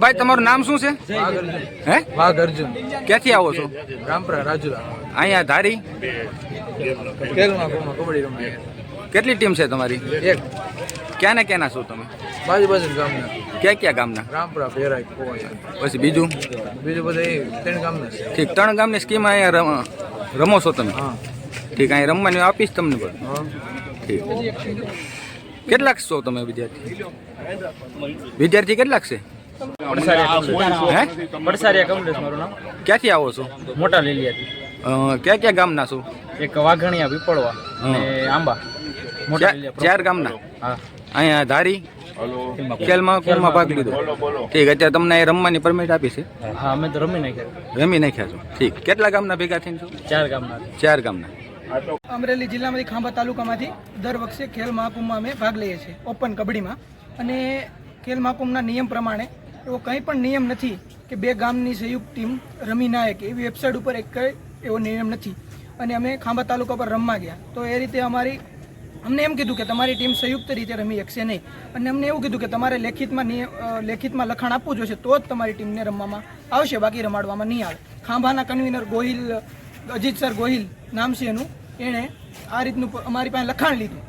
ભાઈ તમારું નામ શું છે? હે? વાઘ અર્જુન ક્યાંથી આવો છો? રામપરા રાજુલા. અહીંયા ધારી? કેટલી ટીમ છે તમારી? એક. ક્યાં ને ક્યાંના છો તમે? બાજુ બાજુ ગામના. ક્યાં ક્યાં ગામના? રામપુરા ફેરાય કોવા પછી બીજું? બીજું બધા એ ત્રણ ગામના ઠીક ત્રણ ગામની સ્કીમ અહીંયા રમો છો તમે? હા. ઠીક અહીંયા રમવાની આપીશ તમને પણ ઠીક. કેટલાક છો તમે વિદ્યાર્થી? વિદ્યાર્થી કેટલાક છે? હે? પડસારિયા કમલેશ મારું નામ. ક્યાંથી આવો છો? મોટા લીલિયાથી. ક્યાં ક્યાં ગામના છો? એક વાઘણિયા પીપળવા અને આંબા. મોટા ચાર ગામના? હા. અહીંયા ધારી ખેલમાં કુલમાં ભાગ લીધો. ઠીક અત્યારે તમને એ રમવાની પરમિટ આપી છે? હા અમે તો રમી નાખ્યા. રમી નાખ્યા છો. ઠીક. કેટલા ગામના ભેગા થઈને છો? ચાર ગામના. ચાર ગામના. અમરેલી જિલ્લામાંથી ખાંભા તાલુકામાંથી દર વખતે ખેલ મહાકુંભમાં અમે ભાગ લઈએ છીએ ઓપન કબડ્ડીમાં. અને ખેલ મહાકુંભના નિયમ પ્રમાણે એવો કંઈ પણ નિયમ નથી કે બે ગામની સંયુક્ત ટીમ રમી ના એક એવી વેબસાઇટ ઉપર એક કંઈ એવો નિયમ નથી. અને અમે ખાંભા તાલુકા પર રમવા ગયા. તો એ રીતે અમારી અમને એમ કીધું કે તમારી ટીમ સંયુક્ત રીતે રમી શકશે નહીં. અને અમને એવું કીધું કે તમારે લેખિતમાં લેખિતમાં લખાણ આપવું જોઈશે તો જ તમારી ટીમને રમવામાં આવશે, બાકી રમાડવામાં નહીં આવે. ખાંભાના કન્વીનર ગોહિલ, અજીત સર ગોહિલ નામ છે એનું, એણે આ રીતનું અમારી પાસે લખાણ લીધું.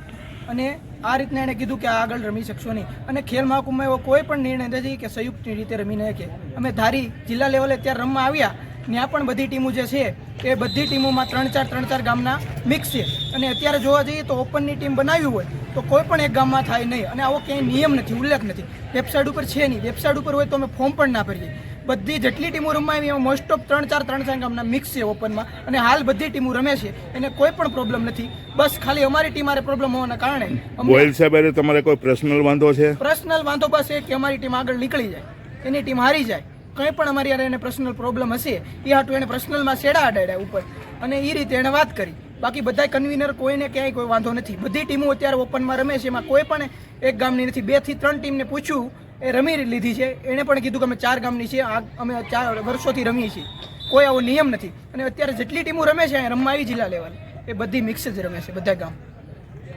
અને આ રીતના એણે કીધું કે આગળ રમી શકશો નહીં. અને ખેલ મહાકુંભમાં એવો કોઈ પણ નિર્ણય નથી કે સંયુક્ત રીતે રમી ન શકે. અમે ધારી જિલ્લા લેવલે ત્યાં રમવા આવ્યા, ત્યાં પણ બધી ટીમો જે છે એ બધી ટીમોમાં ત્રણ ચાર ત્રણ ચાર ગામના મિક્સ છે. અને અત્યારે જોવા જઈએ તો ઓપનની ટીમ બનાવી હોય તો કોઈ પણ એક ગામમાં થાય નહીં. અને આવો ક્યાંય નિયમ નથી ઉલ્લેખ નથી. વેબસાઇટ ઉપર છે નહીં. વેબસાઇટ ઉપર હોય તો અમે ફોર્મ પણ ના ભરીએ. બધી જેટલી ટીમો રમવા એમાં મોસ્ટ ઓફ ત્રણ ચાર ત્રણ ચાર ગામના મિક્સ છે ઓપનમાં અને હાલ બધી ટીમો રમે છે. એને કોઈ પણ પ્રોબ્લેમ નથી. બસ ખાલી અમારી ટીમ આરે પ્રોબ્લેમ હોવાના કારણે ગોયલ સાહેબ તમારે કોઈ પર્સનલ વાંધો છે? પર્સનલ વાંધો બસ એ કે અમારી ટીમ આગળ નીકળી જાય. એની ટીમ હારી જાય. કંઈ પણ અમારી યારે એને પર્સનલ પ્રોબ્લેમ હશે એ હાટું એને પર્સનલમાં શેડા અડાડ્યા ઉપર. અને એ રીતે એણે વાત કરી. બાકી બધા કન્વીનર કોઈને ક્યાંય કોઈ વાંધો નથી. બધી ટીમો અત્યારે ઓપનમાં રમે છે. એમાં કોઈ પણ એક ગામની નથી. બેથી ત્રણ ટીમને પૂછ્યું એ રમી લીધી છે. એણે પણ કીધું કે અમે ચાર ગામની છીએ. આ અમે ચાર વર્ષોથી રમીએ છીએ. કોઈ આવો નિયમ નથી. અને અત્યારે જેટલી ટીમો રમે છે અહીંયા રમવા આવી જિલ્લા લેવલ એ બધી મિક્સ જ રમે છે બધા ગામ.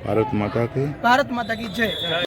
ભારત માતા કી? ભારત માતા કી જય.